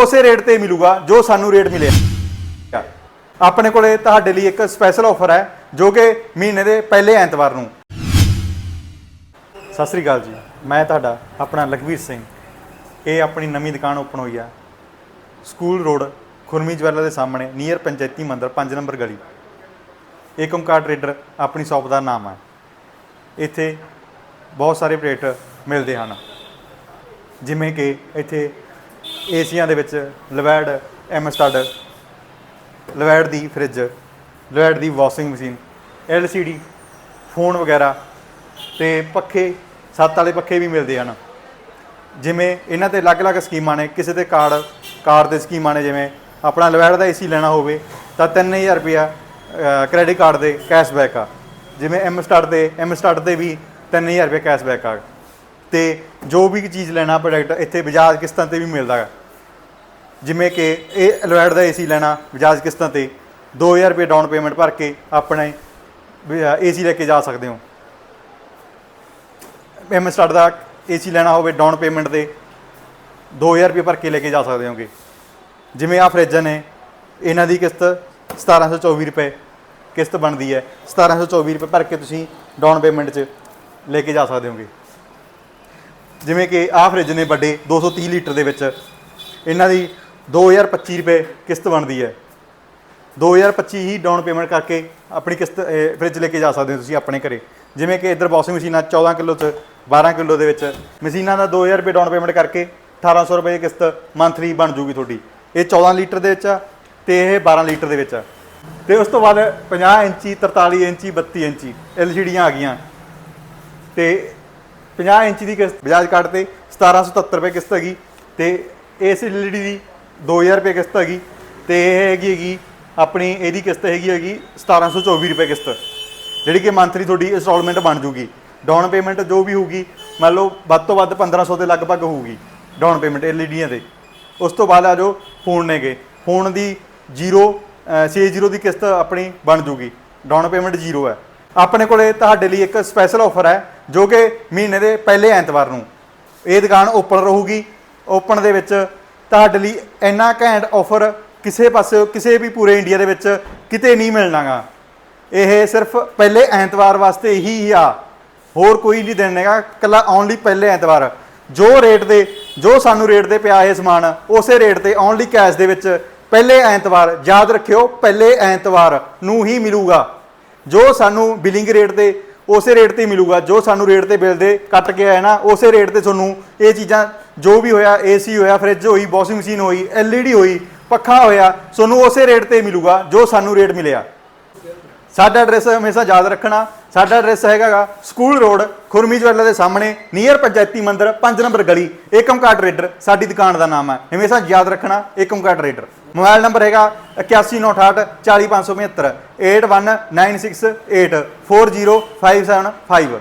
ਉਸੇ ਰੇਟ ਤੇ ਮਿਲੂਗਾ ਜੋ ਸਾਨੂੰ ਰੇਟ ਮਿਲਿਆ ਆਪਣੇ ਕੋਲੇ ਤੁਹਾਡੇ ਲਈ ਇੱਕ ਸਪੈਸ਼ਲ ਆਫਰ ਹੈ, ਜੋ ਕਿ ਮਹੀਨੇ ਦੇ ਪਹਿਲੇ ਐਤਵਾਰ ਨੂੰ। ਸਤਿ ਸ੍ਰੀ ਅਕਾਲ ਜੀ, ਮੈਂ ਤੁਹਾਡਾ, ਆਪਣਾ ਲਖਵੀਰ ਸਿੰਘ। ਇਹ ਆਪਣੀ ਨਵੀਂ ਦੁਕਾਨ ਓਪਨ ਹੋਈ ਆ। ਸਕੂਲ ਰੋਡ ਖੁਰਮੀ ਜਵੈਲਰ ਦੇ ਸਾਹਮਣੇ ਨੀਅਰ ਪੰਚਾਇਤੀ ਮੰਦਰ 5 ਨੰਬਰ ਗਲੀ। ਏਕ ਓਮਕਾਰ ਟਰੇਡਰ ਆਪਣੀ ਸ਼ਾਪ ਦਾ ਨਾਮ ਹੈ। ਇੱਥੇ ਬਹੁਤ ਸਾਰੇ ਪਲੇਟ ਮਿਲਦੇ ਹਨ। ਜਿਵੇਂ ਕਿ ਇੱਥੇ ਏਸੀਆਂ ਦੇ ਵਿੱਚ ਲਵੈਡ ਐਮ ਸਟੱਡ ਲਵੈਡ ਦੀ ਫ੍ਰਿਜ, ਲਵੈਡ ਦੀ ਵਾਸ਼ਿੰਗ ਮਸ਼ੀਨ ਡੀ ਫੋਨ ਵਗੈਰਾ ਤੇ ਪੱਖੇ, ਸੱਤ ਵਾਲੇ ਪੱਖੇ ਵੀ ਮਿਲਦੇ ਹਨ। ਜਿਵੇਂ ਇਹਨਾਂ ਤੇ ਅਲੱਗ-ਅਲੱਗ ਸਕੀਮਾਂ ਨੇ, ਕਿਸੇ ਤੇ ਕਾਰਡ ਕਾਰਡ ਦੇ ਸਕੀਮਾਂ ਨੇ, ਜਿਵੇਂ ਆਪਣਾ ਲਵੈਡ ਦਾ ਏਸੀ ਲੈਣਾ ਹੋਵੇ ਤਾਂ 3000 ਰੁਪਿਆ ਕ੍ਰੈਡਿਟ ਕਾਰਡ ਦੇ ਕੈਸ਼ਬੈਕ ਆ। ਜਿਵੇਂ ਐਮ ਸਟਾਰਟ ਦੇ ਐਮ ਸਟਾਰਟ ਦੇ ਵੀ 3000 ਰੁਪਏ ਕੈਸ਼ਬੈਕ ਆ। ਤੇ ਜੋ ਵੀ ਚੀਜ਼ ਲੈਣਾ ਪ੍ਰੋਡਕਟ ਇੱਥੇ ਬਜਾਜ ਕਿਸ਼ਤਾਂ ਤੇ ਵੀ ਮਿਲਦਾ ਹੈ। ਜਿਵੇਂ ਕਿ ਇਹ ਲਵੈਡ ਦਾ ਏਸੀ ਲੈਣਾ ਬਜਾਜ ਕਿਸ਼ਤਾਂ ਤੇ 2000 ਰੁਪਏ ਡਾਊਨ ਪੇਮੈਂਟ ਭਰ ਕੇ ਆਪਣੇ ਏਸੀ ਲੈ ਕੇ ਜਾ ਸਕਦੇ ਹੋ। ਐਮ ਸਟਾਰਟ ਦਾ ਏਸੀ ਲੈਣਾ ਹੋਵੇ ਡਾਊਨ ਪੇਮੈਂਟ ਤੇ 2000 ਰੁਪਏ ਭਰ ਕੇ ਲੈ ਕੇ ਜਾ ਸਕਦੇ ਹੋਗੇ। ਜਿਵੇਂ ਆ ਫਰਿੱਜ ਨੇ, ਇਹਨਾਂ ਦੀ ਕਿਸ਼ਤ 1724 ਰੁਪਏ ਕਿਸ਼ਤ ਬਣਦੀ ਹੈ। 1724 ਰੁਪਏ ਭਰ ਕੇ ਤੁਸੀਂ ਡਾਊਨ ਪੇਮੈਂਟ 'ਚ ਲੈ ਕੇ ਜਾ ਸਕਦੇ ਹੋਗੇ। ਜਿਵੇਂ ਕਿ ਆਹ ਫਰਿੱਜ ਨੇ ਵੱਡੇ 230 ਲੀਟਰ ਦੇ ਵਿੱਚ, ਇਹਨਾਂ ਦੀ 2025 ਰੁਪਏ ਕਿਸ਼ਤ ਬਣਦੀ ਹੈ। 2025 ਹੀ ਡਾਊਨ ਪੇਮੈਂਟ ਕਰਕੇ ਆਪਣੀ ਕਿਸ਼ਤ ਅਹ, ਫਰਿੱਜ ਲੈ ਕੇ ਜਾ ਸਕਦੇ ਹੋ ਤੁਸੀਂ ਆਪਣੇ ਘਰੇ। ਜਿਵੇਂ ਕਿ ਇੱਧਰ ਵਾਸ਼ਿੰਗ ਮਸ਼ੀਨਾਂ 14 ਕਿਲੋ ਚ 12 ਕਿਲੋ ਦੇ ਵਿੱਚ। ਮਸ਼ੀਨਾਂ ਦਾ 2000 ਰੁਪਏ ਡਾਊਨ ਪੇਮੈਂਟ ਕਰਕੇ 1800 ਰੁਪਏ ਦੀ ਕਿਸ਼ਤ ਮੰਥਲੀ ਬਣ ਜੂਗੀ ਤੁਹਾਡੀ। ਇਹ 14 ਲੀਟਰ ਦੇ ਵਿੱਚ ਆ ਤੇ ਇਹ 12 ਲੀਟਰ ਦੇ ਵਿੱਚ ਆ। ਤੇ ਉਸ ਤੋਂ ਬਾਅਦ 50 ਇੰਚੀ 43 ਇੰਚੀ 32 ਇੰਚੀ ਐਲਸੀਡੀਆਂ ਆ ਗਈਆਂ। ਤੇ 50 ਇੰਚੀ ਦੀ ਕਿਸ਼ਤ ਬਜਾਜ ਕਾਰਡ ਤੇ 1777 ਰੁਪਏ ਕਿਸ਼ਤ ਹੈਗੀ। ਤੇ ਇਸ ਐਲਈਡੀ ਦੀ 2000 ਰੁਪਏ ਕਿਸ਼ਤ ਹੈਗੀ ਤੇ ਇਹ ਹੈਗੀ ਹੈਗੀ ਆਪਣੀ, ਇਹਦੀ ਕਿਸ਼ਤ ਹੈਗੀ ਹੈਗੀ 1724 ਰੁਪਏ ਕਿਸ਼ਤ, ਜਿਹੜੀ ਕਿ ਮੰਥਲੀ ਤੁਹਾਡੀ ਇੰਸਟਾਲਮੈਂਟ ਬਣ ਜੂਗੀ। ਡਾਊਨ ਪੇਮੈਂਟ ਜੋ ਵੀ ਹੋਊਗੀ, ਮੰਨ ਲਓ ਵੱਧ ਤੋਂ ਵੱਧ 1500 ਦੇ ਲਗਭਗ ਹੋਊਗੀ ਡਾਊਨ ਪੇਮੈਂਟ ਐਲਈਡੀਆਂ ਤੇ। ਉਸ ਤੋਂ ਬਾਅਦ ਆ ਜੋ ਫੋਨ ਨੇਗੇ। ਫੋਨ ਦੀ 0 60 ਦੀ ਕਿਸ਼ਤ ਆਪਣੀ ਬਣ ਜੂਗੀ। ਡਾਊਨ ਪੇਮੈਂਟ 0 ਹੈ। ਆਪਣੇ ਕੋਲੇ ਤੁਹਾਡੇ ਲਈ ਇੱਕ ਸਪੈਸ਼ਲ ਆਫਰ ਹੈ, ਜੋ ਕਿ ਮਹੀਨੇ ਦੇ ਪਹਿਲੇ ਐਤਵਾਰ ਨੂੰ। ਇਹ ਦੁਕਾਨ ਓਪਨ ਰਹੂਗੀ। ਓਪਨ ਦੇ ਵਿੱਚ ਤੁਹਾਡੇ ਲਈ ਇੰਨਾ ਘੈਂਟ ਆਫਰ ਕਿਸੇ ਪਾਸੇ, ਕਿਸੇ ਵੀ ਪੂਰੇ ਇੰਡੀਆ ਦੇ ਵਿੱਚ ਕਿਤੇ ਨਹੀਂ ਮਿਲਣਾਗਾ। ਇਹ ਸਿਰਫ ਪਹਿਲੇ ਐਤਵਾਰ ਵਾਸਤੇ ਹੀ ਆ। ਹੋਰ ਕੋਈ ਨਹੀਂ ਦਿਨ ਹੈਗਾ। ਕੱਲਾ ਓਨਲੀ ਪਹਿਲੇ ਐਤਵਾਰ। ਜੋ ਰੇਟ ਦੇ, ਜੋ ਸਾਨੂੰ ਰੇਟ ਦੇ ਪਿਆ ਇਹ ਸਮਾਨ, ਉਸੇ ਰੇਟ ਤੇ ਓਨਲੀ ਕੈਸ਼ ਦੇ ਵਿੱਚ ਪਹਿਲੇ ਐਤਵਾਰ, ਯਾਦ ਰੱਖਿਓ, ਪਹਿਲੇ ਐਤਵਾਰ ਨੂੰ ਹੀ ਮਿਲੂਗਾ। ਜੋ ਸਾਨੂੰ ਬਿਲਿੰਗ ਰੇਟ ਤੇ, ਉਸੇ ਰੇਟ ਤੇ ਹੀ ਮਿਲੂਗਾ। ਜੋ ਸਾਨੂੰ ਰੇਟ ਤੇ ਬਿੱਲ ਦੇ ਕੱਟ ਕੇ ਆਇਆ ਨਾ, ਉਸੇ ਰੇਟ ਤੇ ਤੁਹਾਨੂੰ ਇਹ ਚੀਜ਼ਾਂ ਜੋ ਵੀ ਹੋਇਆ ਏਸੀ ਹੋਇਆ ਫ੍ਰਿਜ ਹੋਈ ਵਾਸ਼ਿੰਗ ਮਸ਼ੀਨ ਹੋਈ ਐਲਈਡੀ ਹੋਈ, ਪੱਖਾ ਹੋਇਆ, ਤੁਹਾਨੂੰ ਉਸੇ ਰੇਟ ਤੇ ਹੀ ਮਿਲੂਗਾ ਜੋ ਸਾਨੂੰ ਰੇਟ ਮਿਲਿਆ। ਸਾਡਾ ਐਡਰੈਸ ਹਮੇਸ਼ਾ ਯਾਦ ਰੱਖਣਾ। ਸਾਡਾ ਐਡਰੈਸ ਹੈਗਾਗਾ ਸਕੂਲ ਰੋਡ ਖੁਰਮੀ ਜਵੈਲਰ ਦੇ ਸਾਹਮਣੇ ਨੀਅਰ ਪੰਚਾਇਤੀ ਮੰਦਰ 5 ਨੰਬਰ ਗਲੀ ਏਕਮਕਾਰ ਟਰੇਡਰ ਸਾਡੀ ਦੁਕਾਨ ਦਾ ਨਾਮ ਹੈ। ਹਮੇਸ਼ਾ ਯਾਦ ਰੱਖਣਾ ਏਕਮਕਾਰ ਟਰੇਡਰ ਮੋਬਾਈਲ ਨੰਬਰ ਹੈਗਾ 8198 40575 81968 40575